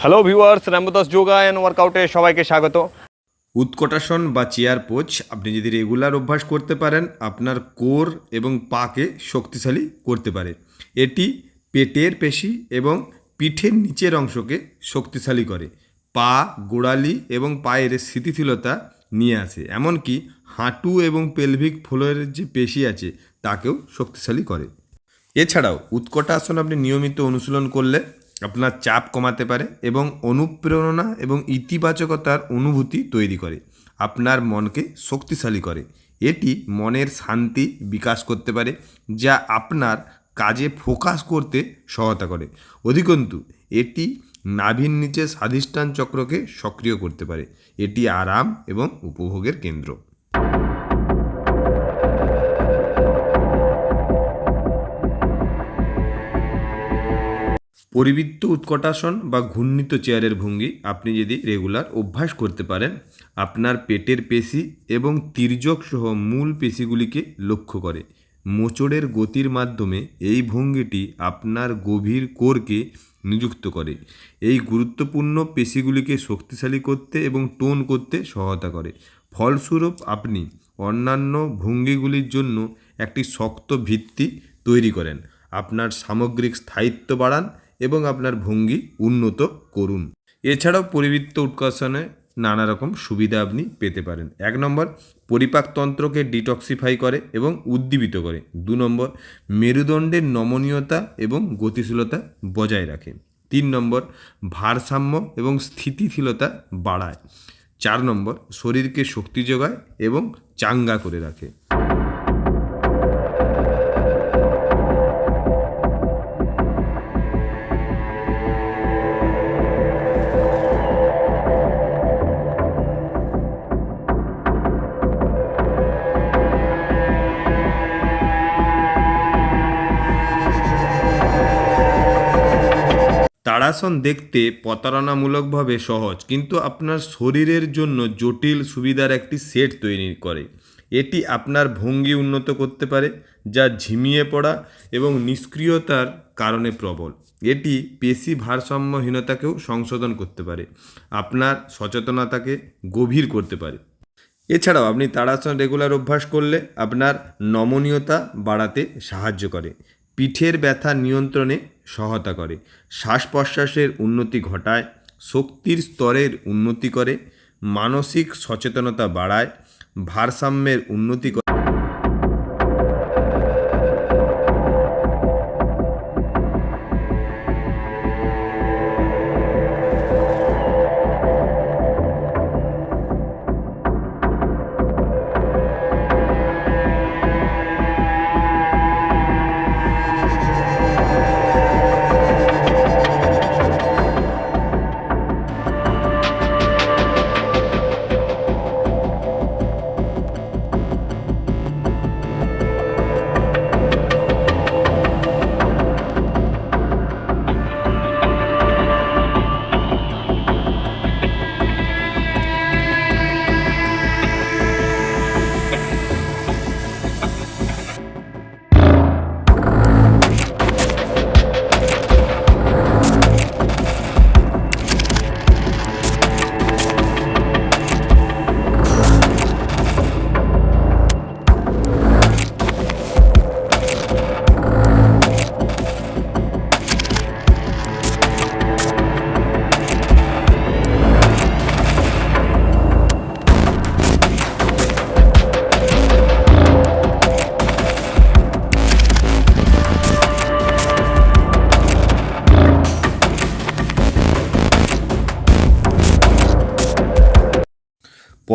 Hello viewers Ramdas yoga and ওয়ার্কআউটে সবাইকে স্বাগত। উৎকটাসন বা চেয়ার পোচ আপনি যদি রেগুলার অভ্যাস করতে পারেন, আপনার কোর এবং পাকে শক্তিশালী করতে পারে। এটি পেটের পেশি এবং পিঠের নিচের অংশকে শক্তিশালী করে। পা, গোড়ালি এবং পায়ের স্থিতিশীলতা নিয়ে আসে। এমনকি হাঁটু এবং পেলভিক ফ্লোরের যে পেশি আছে, তাকেও শক্তিশালী করে। এছাড়াও উৎকটাসন আপনি নিয়মিত অনুশীলন করলে আপনার চাপ কমাতে পারে এবং অনুপ্রেরণা এবং ইতিবাচকতার অনুভূতি তৈরি করে, আপনার মনকে শক্তিশালী করে। এটি মনের শান্তি বিকাশ করতে পারে, যা আপনার কাজে ফোকাস করতে সহায়তা করে। অধিকন্তু, এটি নাভির নিচে স্বাধিষ্ঠান চক্রকে সক্রিয় করতে পারে। এটি আরাম এবং উপভোগের কেন্দ্র। পরিবৃত্ত উৎকটাসন বা ঘূর্ণিত চেয়ারের ভঙ্গি আপনি যদি রেগুলার অভ্যাস করতে পারেন, আপনার পেটের পেশি এবং তির্যক সহ মূল পেশিগুলিকে লক্ষ্য করে। মোচড়ের গতির মাধ্যমে এই ভঙ্গিটি আপনার গভীর কোরকে নিযুক্ত করে। এই গুরুত্বপূর্ণ পেশিগুলিকে শক্তিশালী করতে এবং টোন করতে সহায়তা করে। ফলস্বরূপ আপনি অন্যান্য ভঙ্গিগুলির জন্য একটি শক্ত ভিত্তি তৈরি করেন। আপনার সামগ্রিক স্থায়িত্ব বাড়ান এবং আপনার ভঙ্গি উন্নত করুন। এছাড়াও পরিবৃত্ত উৎকর্ষণে নানা রকম সুবিধা আপনি পেতে পারেন। এক নম্বর পরিপাকতন্ত্রকে ডিটক্সিফাই করে এবং উদ্দীপিত করে। দু নম্বর, মেরুদণ্ডের নমনীয়তা এবং গতিশীলতা বজায় রাখে। তিন নম্বর, ভারসাম্য এবং স্থিতিশীলতা বাড়ায়। চার নম্বর, শরীরকে শক্তি যোগায় এবং চাঙ্গা করে রাখে। তাড়াসন দেখতে প্রতারণামূলকভাবে সহজ, কিন্তু আপনার শরীরের জন্য জটিল সুবিধার একটি সেট তৈরি করে। এটি আপনার ভঙ্গি উন্নত করতে পারে, যা ঝিমিয়ে পড়া এবং নিষ্ক্রিয়তার কারণে প্রবল। এটি পেশি ভারসাম্যহীনতাকেও সংশোধন করতে পারে, আপনার সচেতনতাকে গভীর করতে পারে। এছাড়াও আপনি তাড়াসন রেগুলার অভ্যাস করলে আপনার নমনীয়তা বাড়াতে সাহায্য করে। পিঠের ব্যথা নিয়ন্ত্রণে সহায়তা করে। শ্বাস প্রশ্বাসের উন্নতি ঘটায়, শক্তির স্তরের উন্নতি করে, মানসিক সচেতনতা বাড়ায়, ভারসাম্যের উন্নতি করে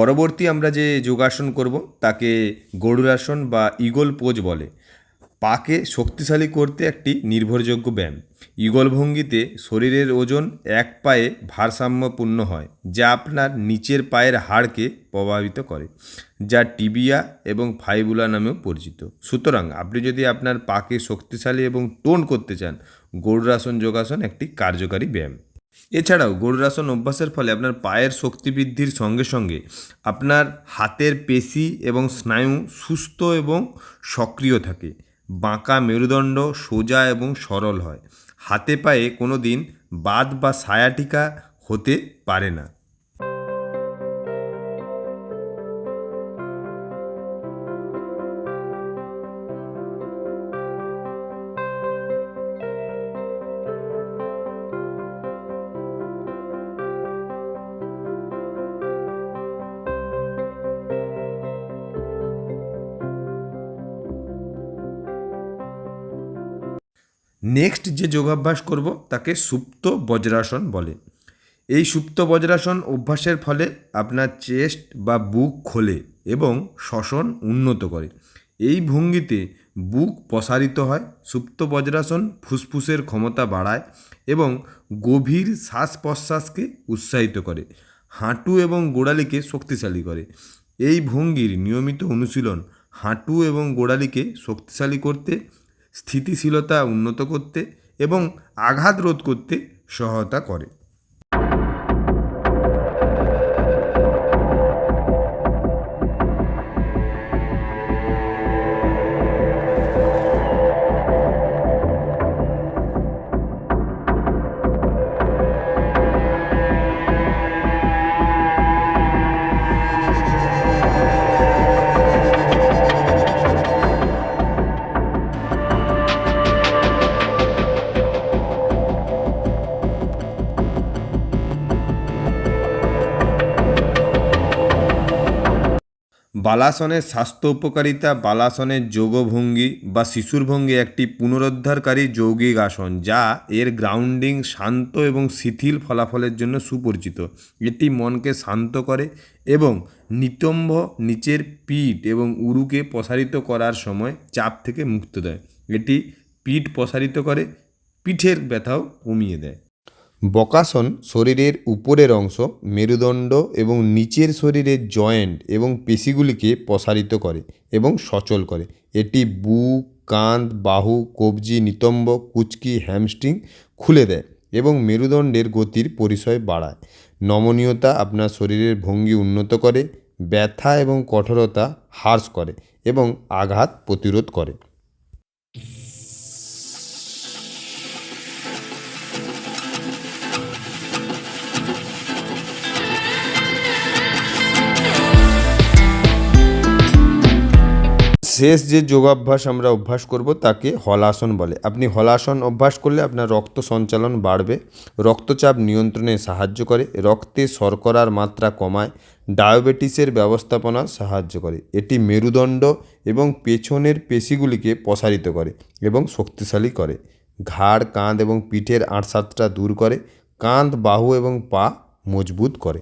পরবর্তী আমরা যে যোগাসন করব, তাকে গরুরাসন বা ইগল পোজ বলে। পাকে শক্তিশালী করতে একটি নির্ভরযোগ্য ব্যায়াম। ইগল ভঙ্গিতে শরীরের ওজন এক পায়ে ভারসাম্যপূর্ণ হয়, যা আপনার নিচের পায়ের হাড়কে প্রভাবিত করে, যা টিবিয়া এবং ফাইবুলা নামেও পরিচিত। সুতরাং আপনি যদি আপনার পাকে শক্তিশালী এবং টোন করতে চান, গরুরাসন যোগাসন একটি কার্যকারী ব্যায়াম। এছাড়াও গরুরাসন অভ্যাসের ফলে আপনার পায়ের শক্তি বৃদ্ধির সঙ্গে সঙ্গে আপনার হাতের পেশি এবং স্নায়ু সুস্থ এবং সক্রিয় থাকে। বাঁকা মেরুদণ্ড সোজা এবং সরল হয়। হাতে পায়ে কোনো দিন বাদ বা সায়াটিকা হতে পারে না। নেক্সট যে যোগাভ্যাস করব, তাকে সুপ্ত বজ্রাসন বলে। এই সুপ্ত বজ্রাসন অভ্যাসের ফলে আপনার চেস্ট বা বুক খোলে এবং শ্বসন উন্নত করে। এই ভঙ্গিতে বুক প্রসারিত হয়, সুপ্ত বজ্রাসন ফুসফুসের ক্ষমতা বাড়ায় এবং গভীর শ্বাস প্রশ্বাসকে উৎসাহিত করে, হাঁটু এবং গোড়ালিকে শক্তিশালী করে। এই ভঙ্গির নিয়মিত অনুশীলন হাঁটু এবং গোড়ালিকে শক্তিশালী করতে স্থিতিশীলতা উন্নত করতে এবং আঘাত রোধ করতে সহায়তা করে। বালাসনের স্বাস্থ্য উপকারিতা, বালাসনের যোগভঙ্গি বা শিশুর ভঙ্গি একটি পুনরুদ্ধারকারী যৌগিক আসন যা এর গ্রাউন্ডিং শান্ত এবং শিথিল ফলাফলের জন্য সুপরিচিত। এটি মনকে শান্ত করে এবং নিতম্ব নিচের পিঠ এবং উরুকে প্রসারিত করার সময় চাপ থেকে মুক্ত দেয়। এটি পিঠ প্রসারিত করে, পিঠের ব্যথাও কমিয়ে দেয়। বকাসন শরীরের উপরের অংশ, মেরুদণ্ড এবং নিচের শরীরের জয়েন্ট এবং পেশিগুলিকে প্রসারিত করে এবং সচল করে। এটি বুক কাঁধ বাহু, কবজি, নিতম্ব, কুচকি, হ্যামস্ট্রিং খুলে দেয় এবং মেরুদণ্ডের গতির পরিচয় বাড়ায়। নমনীয়তা আপনার শরীরের ভঙ্গি উন্নত করে, ব্যথা এবং কঠোরতা হ্রাস করে এবং আঘাত প্রতিরোধ করে। শেষ যে যোগাভ্যাস আমরা অভ্যাস করব, তাকে হলাসন বলে। আপনি হলাসন অভ্যাস করলে আপনার রক্ত সঞ্চালন বাড়বে, রক্তচাপ নিয়ন্ত্রণে সাহায্য করে, রক্তে শর্করার মাত্রা কমায়, ডায়াবেটিসের ব্যবস্থাপনা সাহায্য করে। এটি মেরুদণ্ড এবং পেছনের পেশিগুলিকে প্রসারিত করে এবং শক্তিশালী করে। ঘাড়, কাঁধ এবং পিঠের আঁটসাঁতটা দূর করে, কাঁধ, বাহু এবং পা মজবুত করে।